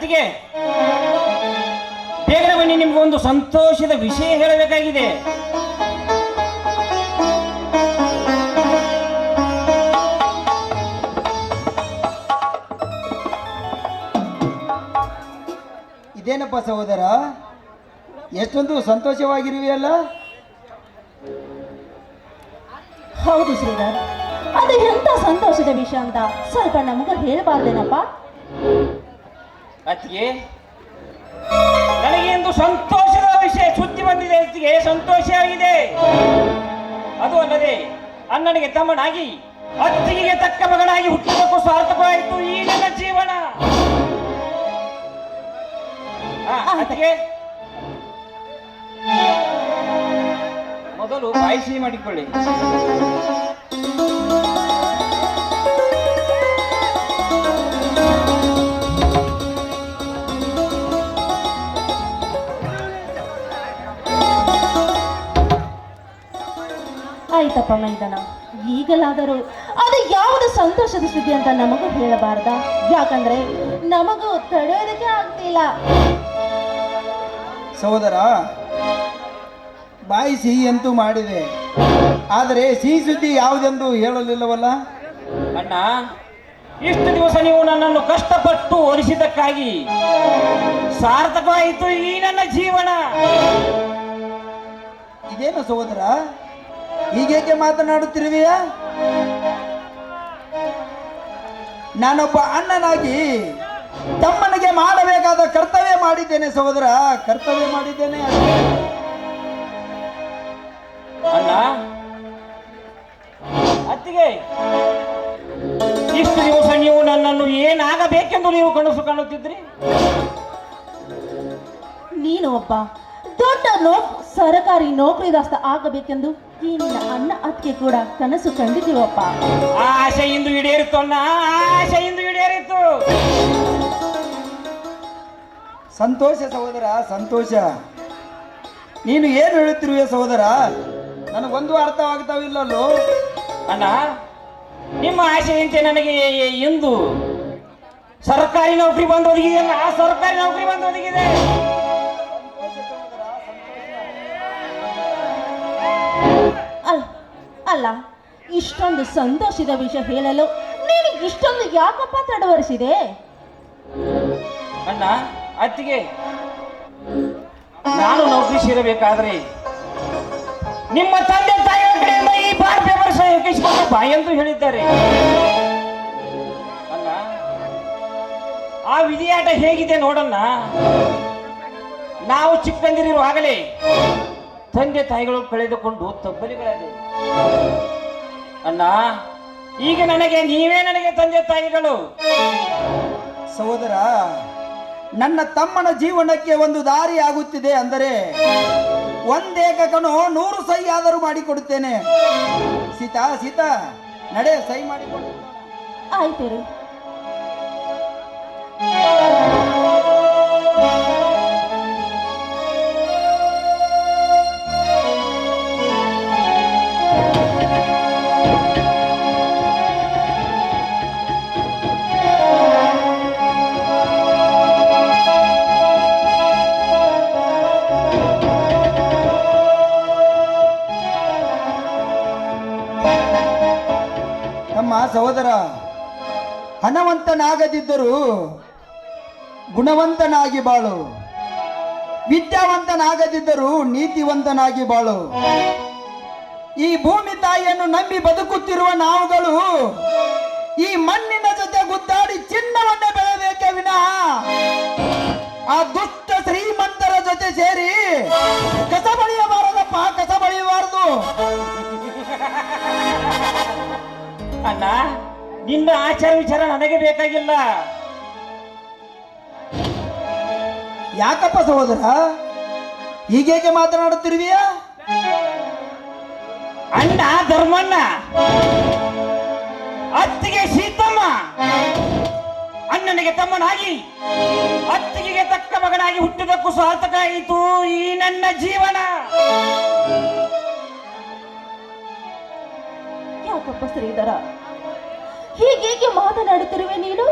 ಅತ್ತಿಗೆ ಬೇಗನೆ ಬನ್ನಿ ನಿಮ್ಗೊಂದು ಸಂತೋಷದ ವಿಷಯ ಹೇಳಬೇಕಾಗಿದೆ. ಇದೇನಪ್ಪ ಸಹೋದರ? ಎಷ್ಟೊಂದು ಸಂತೋಷವಾಗಿರುವೆಯಲ್ಲ ಹೌದು ಶ್ರೀಧರ್ ಅದು ಎಂತ ಸಂತೋಷದ ವಿಷಯ ಅಂತ ಸ್ವಲ್ಪ ನಮಗೂ ಹೇಳ್ಬಾರ್ದೇನಪ್ಪ? ಅತ್ತಿಗೆ ನನಗೆ ಇಂದು ಸಂತೋಷದ ವಿಷಯ ಸುದ್ದಿ ಬಂದಿದೆ ಅತ್ತಿಗೆ ಸಂತೋಷ ಆಗಿದೆ. ಅದು ಅಲ್ಲದೆ ಅಣ್ಣನಿಗೆ ತಮ್ಮನಾಗಿ ಅತ್ತಿಗೆಗೆ ತಕ್ಕ ಮಗನಾಗಿ ಹುಟ್ಟಿದಕ್ಕೂ ಸಾರ್ಥಕವಾಯಿತು ಈ ನನ್ನ ಜೀವನ. ಅತ್ತಿಗೆ ಮೊದಲು ಬಾಯಿಸಿ ಮಾಡಿಕೊಳ್ಳಿ. ಆಯ್ತಪ್ಪ ಮೈದನ ಈಗಲಾದರೂ ಅದು ಯಾವುದು ಸಂತೋಷದ ಸುದ್ದಿ ಅಂತ ನಮಗೂ ಹೇಳಬಾರ್ದ? ಯಾಕಂದ್ರೆ ನಮಗೂ ತಡೆಯೋದಕ್ಕೆ ಆಗ್ತಿಲ್ಲ. ಸಹೋದರ ಬಾಯಿ ಸಿಹಿ ಅಂತೂ ಮಾಡಿದೆ. ಆದರೆ ಸಿಹಿ ಸುದ್ದಿ ಯಾವುದೆಂದು ಹೇಳಲಿಲ್ಲವಲ್ಲ? ಅಣ್ಣ ಇಷ್ಟು ದಿವಸ ನೀವು ನನ್ನನ್ನು ಕಷ್ಟಪಟ್ಟು ಒಲಿಸಿದ್ದಕ್ಕಾಗಿ ಸಾರ್ಥಕವಾಯಿತು ಈ ನನ್ನ ಜೀವನ. ಇದೇನು ಸಹೋದರ? ಹೀಗೇಕೆ ಮಾತನಾಡುತ್ತಿರುವೆಯಾ? ನಾನೊಬ್ಬ ಅಣ್ಣನಾಗಿ ತಮ್ಮನಿಗೆ ಮಾಡಬೇಕಾದ ಕರ್ತವ್ಯ ಮಾಡಿದ್ದೇನೆ ಸಹೋದರ. ಕರ್ತವ್ಯ ಮಾಡಿದ್ದೇನೆ ಅಣ್ಣ ಅತ್ತಿಗೆ ಇಷ್ಟು ದಿವಸ ನೀವು ನನ್ನನ್ನು ಏನಾಗಬೇಕೆಂದು ನೀವು ಕನಸು ಕಾಣುತ್ತಿದ್ರಿ? ನೀನು ಒಬ್ಬ ದೊಡ್ಡ ನೋ ಸರಕಾರಿ ನೌಕರಿದಾಸ್ತ ಆಗಬೇಕೆಂದು ಈ ನಿನ್ನ ಅಣ್ಣ ಅತ್ತಿಗೆ ಕೂಡ ಕನಸು ಕಂಡಿದ್ದೀವಪ್ಪ. ಆಸೆ ಇಂದು ಈಡೇರಿತು ಅಣ್ಣ ಆಸೆ ಇಂದು ಈಡೇರಿತು. ಸಂತೋಷ ಸಹೋದರ ಸಂತೋಷ. ನೀನು ಏನು ಹೇಳುತ್ತಿರುವೆ ಸಹೋದರ? ನನಗೊಂದು ಅರ್ಥವಾಗ್ತಾವಿಲ್ಲಲ್ಲೋ ಅಣ್ಣ ನಿಮ್ಮ ಆಶೆಯಂತೆ ನನಗೆ ಇಂದು ಸರ್ಕಾರಿ ನೌಕರಿ ಬಂದು ಒದಗಿದೆ ಆ ಸರ್ಕಾರಿ ನೌಕರಿ ಬಂದು ಒದಗಿದೆ ಅಲ್ಲ ಇಷ್ಟೊಂದು ಸಂತೋಷದ ವಿಷಯ ಹೇಳಲು ನೀನು ಇಷ್ಟೊಂದು ಯಾಕಪ್ಪ ತಡವರಿಸಿದೆ ಅಣ್ಣ, ಅತ್ತಿಗೆ. ನಾನು ನೌಕರಿ ಸೇರಬೇಕಾದ್ರೆ ನಿಮ್ಮ ತಂದೆ ತಾಯಿ ಈ ಬಾರ್ ಹೇಳಿದ್ದಾರೆ. ಅಲ್ಲ ಆ ವಿಧಿಯಾಟ ಹೇಗಿದೆ ನೋಡಣ್ಣ. ನಾವು ಚಿಕ್ಕಂದಿರುವಾಗಲೇ ತಂದೆ ತಾಯಿಗಳು ಕಳೆದುಕೊಂಡು ತಬ್ಬಲಿಗಳಾದೆ ಅಣ್ಣ ಈಗ ನನಗೆ ನೀವೇ ನನಗೆ ತಂದೆ ತಾಯಿಗಳು. ಸಹೋದರ ನನ್ನ ತಮ್ಮನ ಜೀವನಕ್ಕೆ ಒಂದು ದಾರಿ ಆಗುತ್ತಿದೆ ಅಂದರೆ ಒಂದೇಕನು ನೂರು ಸೈ ಆದರೂ ಮಾಡಿಕೊಡುತ್ತೇನೆ. ಸೀತಾ ಸೀತಾ ನಡೆ ಸೈ ಮಾಡಿಕೊಡು. ಆಯ್ತು ತಮ್ಮ ಸಹೋದರ, ಹಣವಂತನಾಗದಿದ್ದರೂ ಗುಣವಂತನಾಗಿ ಬಾಳು. ವಿದ್ಯಾವಂತನಾಗದಿದ್ದರೂ ನೀತಿವಂತನಾಗಿ ಬಾಳು. ಈ ಭೂಮಿ ತಾಯಿಯನ್ನು ನಂಬಿ ಬದುಕುತ್ತಿರುವ ನಾವುಗಳು ಈ ಮಣ್ಣಿನ ಜೊತೆ ಗುದ್ದಾಡಿ ಚಿನ್ನವನ್ನೇ ಅಣ್ಣ ನಿನ್ನ ಆಚಾರ ವಿಚಾರ ನನಗೆ ಬೇಕಾಗಿಲ್ಲ. ಯಾಕಪ್ಪ ಸಹೋದರ? ಹೀಗೇಕೆ ಮಾತನಾಡುತ್ತಿರುವಿಯ? ಅಣ್ಣ ಧರ್ಮಣ್ಣ. ಅತ್ತಿಗೆ ಸೀತಮ್ಮ. ಅಣ್ಣನಿಗೆ ತಮ್ಮನಾಗಿ ಅತ್ತಿಗೆಗೆ ತಕ್ಕ ಮಗನಾಗಿ ಹುಟ್ಟಿದಕ್ಕೂ ಸಾರ್ಥಕ ಆಯಿತು ಈ ನನ್ನ ಜೀವನ. ಯಾಕಪ್ಪ ಶ್ರೀಧರ ಹೀಗೇಕೆ ಮಾತನಾಡುತ್ತಿರುವೆ ನೀನು?